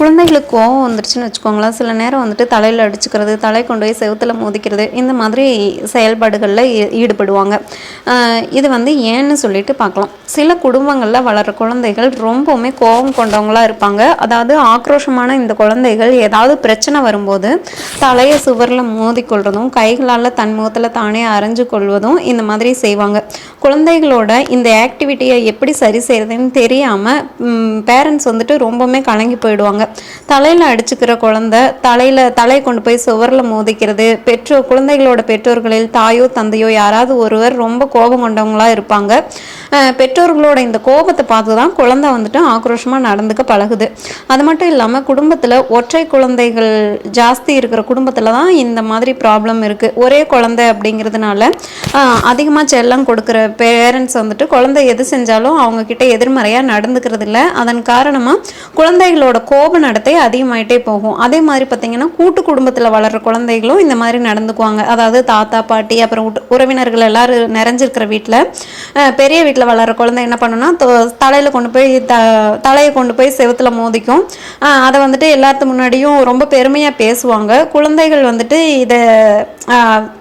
குழந்தைகளுக்கு கோவம் வந்துருச்சுன்னு வச்சுக்கோங்களேன். சில நேரம் வந்துட்டு தலையில் அடிச்சுக்கிறது தலை கொண்டு போய் செவுத்துல மோதிக்கிறது இந்த மாதிரி செயல்பாடுகளில் ஈ- ஈடுபடுவாங்க. இது வந்து ஏன்னு சொல்லிட்டு பார்க்கலாம். சில குடும்பங்களில் வளர்கிற குழந்தைகள் ரொம்பவுமே கோபம் கொண்டவங்களா இருப்பாங்க. அதாவது ஆக்ரோஷமான இந்த குழந்தைகள் ஏதாவது பிரச்சனை வரும்போது தலையை சுவரில் மோதிக்கொள்றதும் கைகளால் தன் முகத்தில் தானே அரைஞ்சு கொள்வதும் இந்த மாதிரி செய்வாங்க. குழந்தைகளோட இந்த ஆக்டிவிட்டியை எப்படி சரி செய்யறதுன்னு தெரியாமல் பேரண்ட்ஸ் வந்துட்டு ரொம்பவுமே கலங்கி போயிடுவாங்க. தலையில் அடிச்சுக்கிற குழந்தை தலையில் தலையை கொண்டு போய் சுவரில் மோதிக்கிறது. பெற்றோர் குழந்தைகளோட பெற்றோர்களில் தாயோ தந்தையோ யாராவது ஒருவர் ரொம்ப கோபம் கொண்டவங்களா இருப்பாங்க. பெற்றோர்களோட இந்த கோபத்தை பார்த்து தான் குழந்தை வந்துட்டு ஆக்ரோஷமாக நடந்துக்க பழகுது. அது மட்டும் இல்லாமல் குடும்பத்தில் ஒற்றை குழந்தைகள் ஜாஸ்தி இருக்கிற குடும்பத்தில் தான் இந்த மாதிரி ப்ராப்ளம் இருக்குது ஒரே குழந்தை அப்படிங்கிறதுனால அதிகமாக செல்லம் கொடுக்குற பேரண்ட்ஸ் வந்துட்டு குழந்தை எது செஞ்சாலும் அவங்கக்கிட்ட எதிர்மறையாக நடந்துக்கிறது இல்லை. அதன் காரணமாக குழந்தைகளோட கோப நடத்தை அதிகமாயிட்டே போகும். அதே மாதிரி பார்த்தீங்கன்னா கூட்டு குடும்பத்தில் வளர்கிற குழந்தைகளும் இந்த மாதிரி நடந்துக்குவாங்க. அதாவது தாத்தா பாட்டி அப்புறம் உட்- உறவினர்கள் எல்லாரும் நிறைஞ்சிருக்கிற வீட்டில் பெரிய வீட்டில் வளர்கிற குழந்தை என்ன பண்ணுன்னா தலையில் கொண்டு போய் த தலையை கொண்டு போய் செவுத்துல மோதிக்கும். அதை வந்துட்டு எல்லாத்து முன்னாடியும் ரொம்ப பெருமையாக பேசுவாங்க. குழந்தைகள் வந்துட்டு இதை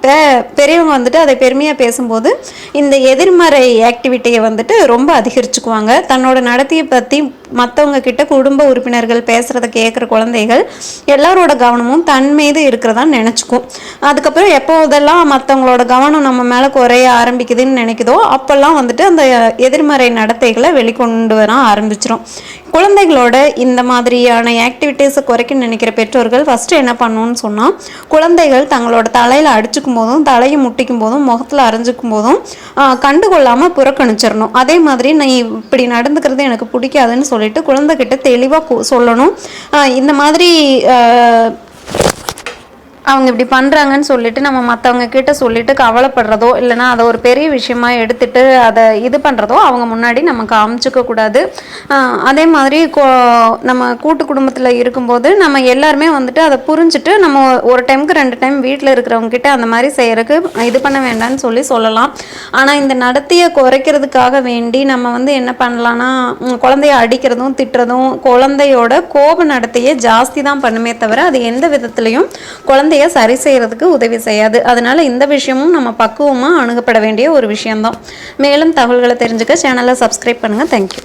பெ- பெரியவங்க வந்துட்டு அதை பெருமையாக பேசும்போது இந்த எதிர்மறை ஆக்டிவிட்டியை வந்துட்டு ரொம்ப அதிகரிச்சுக்குவாங்க. தன்னோட நடத்தையை பற்றி மற்றவங்க கிட்ட குடும்ப உறுப்பினர்கள் பேசுகிறத கேட்குற குழந்தைகள் எல்லாரோட கவனமும் தன் மீது இருக்கிறதா நினச்சிக்கும் அதுக்கப்புறம் எப்போதெல்லாம் மற்றவங்களோட கவனம் நம்ம மேலே குறைய ஆரம்பிக்குதுன்னு நினைக்குதோ அப்போல்லாம் வந்துட்டு அந்த எதிர்மறை நடத்தைகளை வெளிக்கொண்டு வர ஆரம்பிச்சிரும். குழந்தைகளோட இந்த மாதிரியான ஆக்டிவிட்டீஸை குறைக்க நினைக்கிற பெற்றோர்கள் ஃபஸ்ட்டு என்ன பண்ணணும்னு சொன்னால் குழந்தைகள் தங்களோட தலையில் அடிச்சுக்கும் போதும் தலையை முட்டிக்கும் போதும் முகத்தில் அரைஞ்சிக்கும் போதும் கண்டுகொள்ளாமல் புறக்கணிச்சிடணும் அதே மாதிரி நான் இப்படி நடந்துக்கிறது எனக்கு பிடிக்காதுன்னு சொல்லிட்டு குழந்தைகிட்ட தெளிவாக சொல்லணும். ஆஹ், இந்த மாதிரி ஆஹ், அவங்க இப்படி பண்ணுறாங்கன்னு சொல்லிட்டு நம்ம மற்றவங்க கிட்ட சொல்லிட்டு கவலைப்படுறதோ இல்லைன்னா அதை ஒரு பெரிய விஷயமா எடுத்துட்டு அதை இது பண்ணுறதோ அவங்க முன்னாடி நம்ம காமிச்சிக்க கூடாது. அதே மாதிரி கோ நம்ம கூட்டு குடும்பத்தில் இருக்கும்போது நம்ம எல்லாருமே வந்துட்டு அதை புரிஞ்சுட்டு நம்ம ஒரு டைமுக்கு ரெண்டு டைம் வீட்டில் இருக்கிறவங்க கிட்ட அந்த மாதிரி செய்கிறதுக்கு இது பண்ண வேண்டாம்னு சொல்லி சொல்லலாம். ஆனால் இந்த நடத்தையை குறைக்கிறதுக்காக வேண்டி நம்ம வந்து என்ன பண்ணலான்னா குழந்தைய அடிக்கிறதும் திட்டுறதும் குழந்தையோட கோப நடத்தையே ஜாஸ்தி தான் பண்ணுமே தவிர அது எந்த விதத்துலையும் குழந்தைய சரி செய்யறதுக்கு உதவி செய்யாது. அதனால இந்த விஷயமும் நம்ம பக்குவமாக அணுகப்பட வேண்டிய ஒரு விஷயம்தான். மேலும் தகவல்களை தெரிஞ்சுக்க சேனலை சப்ஸ்கிரைப் பண்ணுங்கள் தேங்க்யூ